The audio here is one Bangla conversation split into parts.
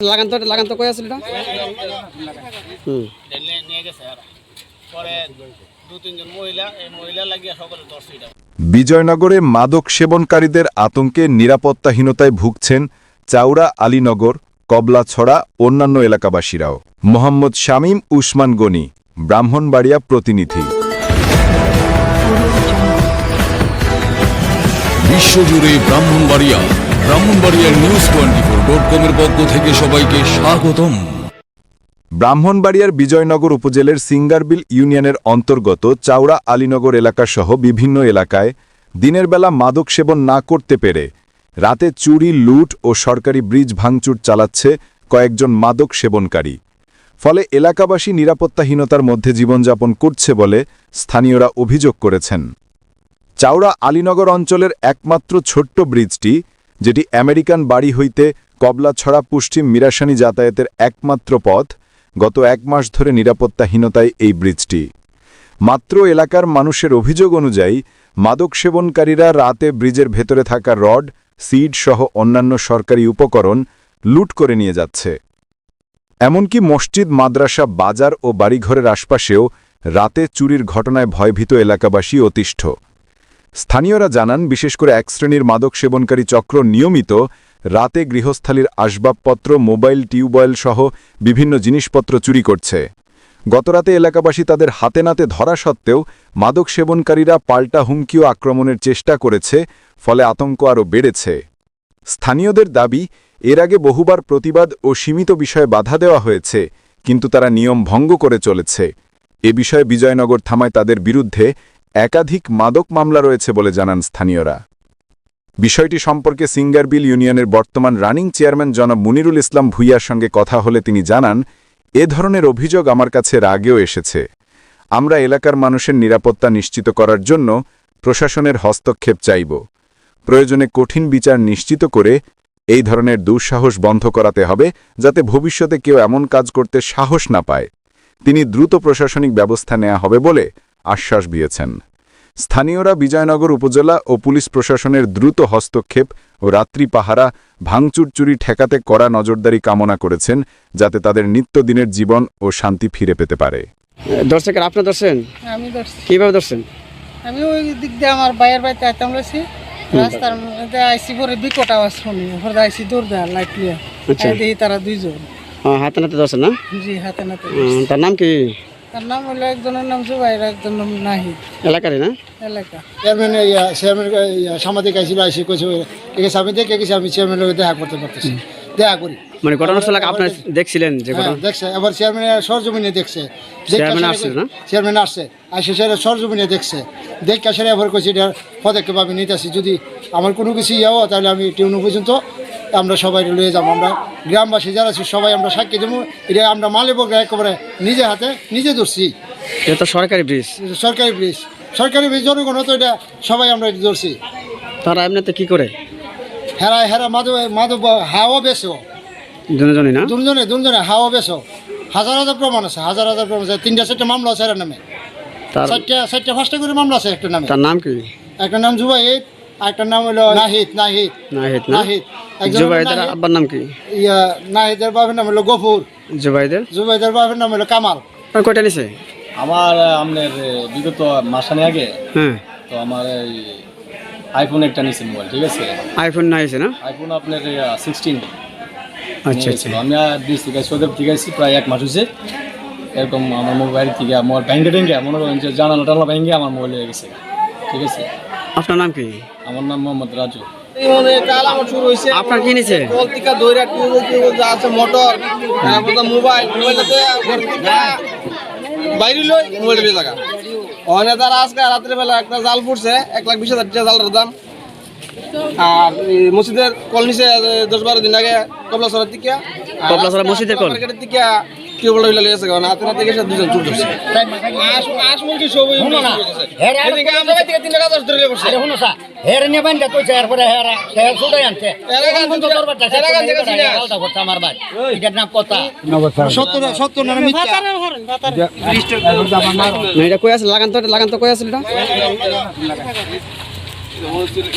লাগান তো লাগান তো কই আসল এটা হুম। নিয়ে- নিয়ে গেছে পরে দু তিনজন মহিলা এই মহিলা লাগিয়ে সকলে ধরছে এটা। বিজয়নগরে মাদক সেবনকারীদের আতঙ্কে নিরাপত্তাহীনতায় ভুগছেন চাউড়া আলীনগর কবলাছড়া অন্যান্য এলাকাবাসীরাও। মোহাম্মদ শামীম উসমান গনি ব্রাহ্মণবাড়িয়া প্রতিনিধি। বিশ্বজুড়ে ব্রাহ্মণবাড়িয়া ব্রাহ্মণবাড়িয়ার নিউজ টোয়েন্টি ফোর ডট পক্ষ থেকে সবাইকে স্বাগতম। ব্রাহ্মণবাড়িয়ার বিজয়নগর উপজেলার সিঙ্গারবিল ইউনিয়নের অন্তর্গত চাওড়া আলীনগর এলাকাসহ বিভিন্ন এলাকায় দিনের বেলা মাদক সেবন না করতে পেরে রাতে চুরি, লুট ও সরকারি ব্রিজ ভাঙচুর চালাচ্ছে কয়েকজন মাদক সেবনকারী। ফলে এলাকাবাসী নিরাপত্তাহীনতার মধ্যে জীবনযাপন করছে বলে স্থানীয়রা অভিযোগ করেছেন। চাওড়া আলীনগর অঞ্চলের একমাত্র ছোট্ট ব্রিজটি যেটি আমেরিকান বাড়ি হইতে কবলাছড়া পশ্চিম মিরাসানি যাতায়াতের একমাত্র পথ, গত এক মাস ধরে নিরাপত্তাহীনতায় এই ব্রিজটি। মাত্র এলাকার মানুষের অভিযোগ অনুযায়ী, মাদক সেবনকারীরা রাতে ব্রিজের ভেতরে থাকা রড, সিড সহ অন্যান্য সরকারি উপকরণ লুট করে নিয়ে যাচ্ছে। এমনকি মসজিদ, মাদ্রাসা, বাজার ও বাড়িঘরের আশপাশেও রাতে চুরির ঘটনায় ভয়ভীত এলাকাবাসী অতিষ্ঠ। স্থানীয়রা জানান, বিশেষ করে এক শ্রেণির মাদক সেবনকারী চক্র নিয়মিত রাতে গৃহস্থালির আসবাবপত্র, মোবাইল, টিউবওয়েল সহ বিভিন্ন জিনিসপত্র চুরি করছে। গতরাতে এলাকাবাসী তাদের হাতে নাতে ধরা সত্ত্বেও মাদক সেবনকারীরা পাল্টা হুমকি ও আক্রমণের চেষ্টা করেছে, ফলে আতঙ্ক আরও বেড়েছে। স্থানীয়দের দাবি, এর আগে বহুবার প্রতিবাদ ও সীমিত বিষয়ে বাধা দেওয়া হয়েছে, কিন্তু তারা নিয়ম ভঙ্গ করে চলেছে। এ বিষয়ে বিজয়নগর থামায় তাদের বিরুদ্ধে একাধিক মাদক মামলা রয়েছে বলে জানান স্থানীয়রা। বিষয়টি সম্পর্কে সিঙ্গারবিল ইউনিয়নের বর্তমান রানিং চেয়ারম্যান জনাব মুনিরুল ইসলাম ভুইয়ার সঙ্গে কথা হলে তিনি জানান, এ ধরনের অভিযোগ আমার কাছে আগেও এসেছে। আমরা এলাকার মানুষের নিরাপত্তা নিশ্চিত করার জন্য প্রশাসনের হস্তক্ষেপ চাইব। প্রয়োজনে কঠিন বিচার নিশ্চিত করে এই ধরনের দুঃসাহস বন্ধ করাতে হবে, যাতে ভবিষ্যতে কেউ এমন কাজ করতে সাহস না পায়। তিনি দ্রুত প্রশাসনিক ব্যবস্থা নেওয়া হবে বলে আশ্বাস দিয়েছেন। স্থানীয়রা বিজয়নগর উপজেলা ও পুলিশ প্রশাসনের দ্রুত হস্তক্ষেপ ও রাত্রি পাহারা ভাঙচুর চুরি ঠেকাতে কড়া নজরদারি কামনা করেছেন যাতে তাদের নিত্যদিনের জীবন ও শান্তি ফিরে পেতে পারে। দর্শকের আপনি দর্শন? আমি কীভাবে দর্শন? আমি ওই দিক দিয়ে আমার বাইয়ের বাড়িতে আইতাম রয়েছি। রাস্তার মধ্যে আইসি পরে বিকট আওয়াজ শুনি। আইসি দৌড় দেয় লাইট লিয়ে আচ্ছা। তারা দুইজন। হ্যাঁ হাতে নাতে দর্শন না? জি হাতে নাতে তার নাম কি? তার নাম হলো একজনের নাম জুবাইর একজনের নাম নাহিদ। এলাকারই না? এলাকা। চেয়ারম্যান ইয়া চেয়ারম্যান সাংবাদিক আইসি কইছে আছে আমি দেখে গেছি আমি চেয়ারম্যানের লগে দেখা করতে পারতেছি। দেখা করি। মানে ঘটনাস্থলে আপনার দেখছিলেন যে হ্যাঁ ঘটনা? দেখছে। এবার চেয়ারম্যান সরজমিনে দেখছে। চেয়ারম্যান আসছে না? চেয়ারম্যান আসছে। আইসি স্যার সরজমিনে দেখছে। দেখে আসলে এবার কইছি এটা পদক্ষেপ আমি নিতেছি। যদি আমার কোনো কিছু ইয়ে হয় তাহলে আমি টিউনো পর্যন্ত আমরা সবাই লয়ে যাব। আমরা গ্রামবাসী যারা আছি সবাই আমরা সাক্ষী দেবো। এটা আমরা মালিবক একেবারে নিজে হাতে নিজে ধরছি। এটা তো সরকারি ব্রিজ সরকারি ব্রিজ সরকারি ব্রিজ জনগণ তো এটা সবাই আমরা এটা ধরছি। তারা এমনিতে কি করে? হেরা হেরা মাধব মাধব হাওয়া বেশো দুজনই না? দুজনে দুজনে হাওয়া বেশো হাজার হাজার প্রমাণ আছে হাজার হাজার প্রমাণ আছে। তিনটা চারটা মামলা আছে এর নামে। চারটা চারটা পাঁচটা করে মামলা আছে একটা নামে। তার নাম কি? একটা নাম জুবাইদ একটা নাম হলো নাহিদ নাহিদ নাহিদ নাহিদ। জুবাইদের আব্বার নাম কি? ইয়া নাহিদের বাপের নাম হলো গফুর। জুবাইদের? জুবাইদের বাপের নাম হলো কামাল। আর কয়টা নিছে? আমার আপনার বিগত মাসানে আগে হ্যাঁ। তো আমার এই আইফোন একটা নিয়েছি মোবাইল ঠিক আছে? আইফোন না হয়েছে না? আইফোন আপনার সিক্সটিন আচ্ছা আচ্ছা। আমি আর বিশ থেকে সৌদেব থেকে আসছি প্রায় এক মাস হয়েছে এরকম আমার মোবাইল থেকে আমার ব্যাঙ্কে ট্যাঙ্কে মনে করেন যে জানালা টালা ব্যাঙ্কে আমার মোবাইল হয়ে গেছে। ঠিক আছে? আপনার নাম কি? আমার নাম মোহাম্মদ রাজু। আপনার কি নিছে কলতিকা দইরা টিউব টিউব যা আছে মোটর তারপর মোবাইল মোবাইলতে বাইরে লই মোবাইল তার আজকে রাত্রে বেলা একটা জাল পড়ছে এক লাখ বিশ হাজার টাকা জালের দাম। আর মসজিদের কল নিচে দশ বারো দিন আগে কবলা সরার থেকে কবলাছড়া মসজিদের কল? মার্কেটের থেকে টিউবওয়েল হইলে লেগেছে কারণ হাতে হাতে গেছে দুজন চুপ ধরছে। লাগান তো লাগান তো কই আছে এটা?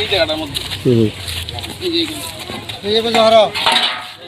এই জায়গাটার মধ্যে।